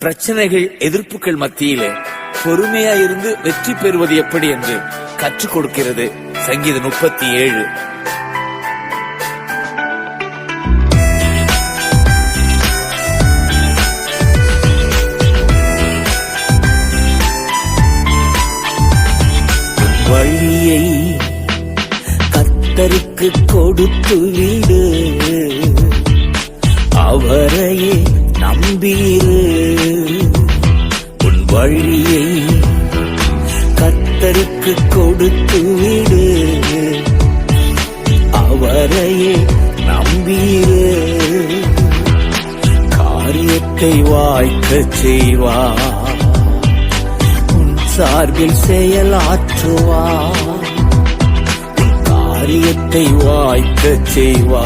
பிரச்சனைகள் எதிர்ப்புகள் மத்தியிலே பொறுமையா இருந்து வெற்றி பெறுவது எப்படி என்று கற்றுக் கொடுக்கிறது சங்கீதம் முப்பத்தி ஏழு வழியை கத்தருக்கு கொடுத்து வீடு. அவரையே நம்பீரு. வழியை கத்தருக்கு கொடுத்து விடு. அவரையே நம்பீரு. காரியத்தை வாய்க்க செய்வா. உன் சார்பில் செயலாற்றுவா. காரியத்தை வாய்க்க செய்வா.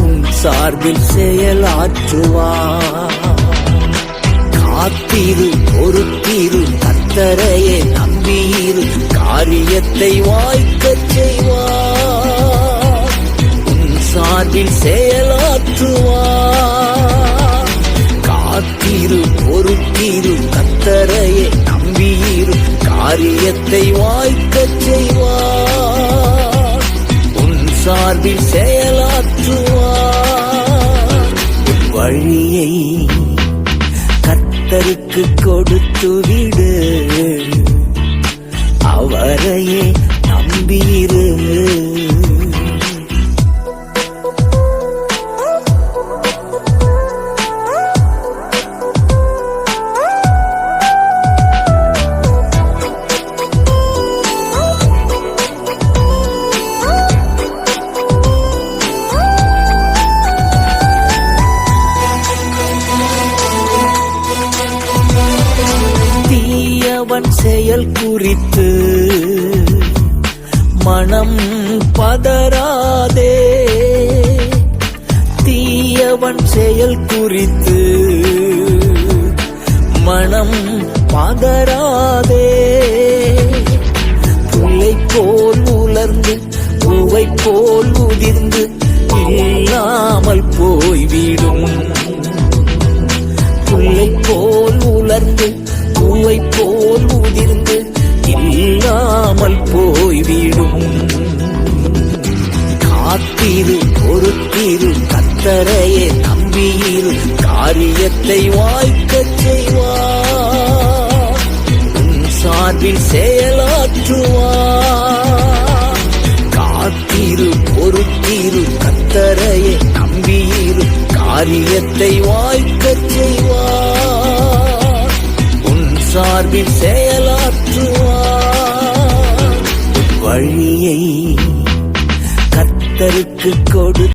உன் சார்பில் செயலாற்றுவார் காத்திரு பொறுத்திரு கத்தரையே நம்பியிரு காரியத்தை வாய்க்கச் செய்வார். உன் சார்பில் செயலாற்றுவார். காத்திரு பொறுத்திரு கத்தரையே நம்பியிரு காரியத்தை வாய்க்கச் செய்வார். உன் சார்பில் செயலாற்றுவார். வழியை கர்த்தருக்கு கொடுத்து விடு. அவரையே நம்பியிரு செயல் குறித்து மனம் பதறாதே. தீயவன் செயல் குறித்து மனம் பதறாதே. புல்லை போல் உலர்ந்து பூவை போல் உதிர்ந்து இல்லாமல் போய்விடும். புல்லை போல் உலர்ந்து பூவை போல் உதிர்ந்து இல்லாமல் போய்விடும். காத்திரு பொறுத்திரு கத்தரையே நம்பியிரு காரியத்தை வாய்க்கச் செய்வார் உன் சார்பில் செயலாற்றுவார் காத்திரு பொறுத்திரு கத்தரையே நம்பியிரு காரியத்தை வாய்க்கச் செய்வார் சார்பில் செயலாற்றுவார். வழியை கத்தருக்கு கொடு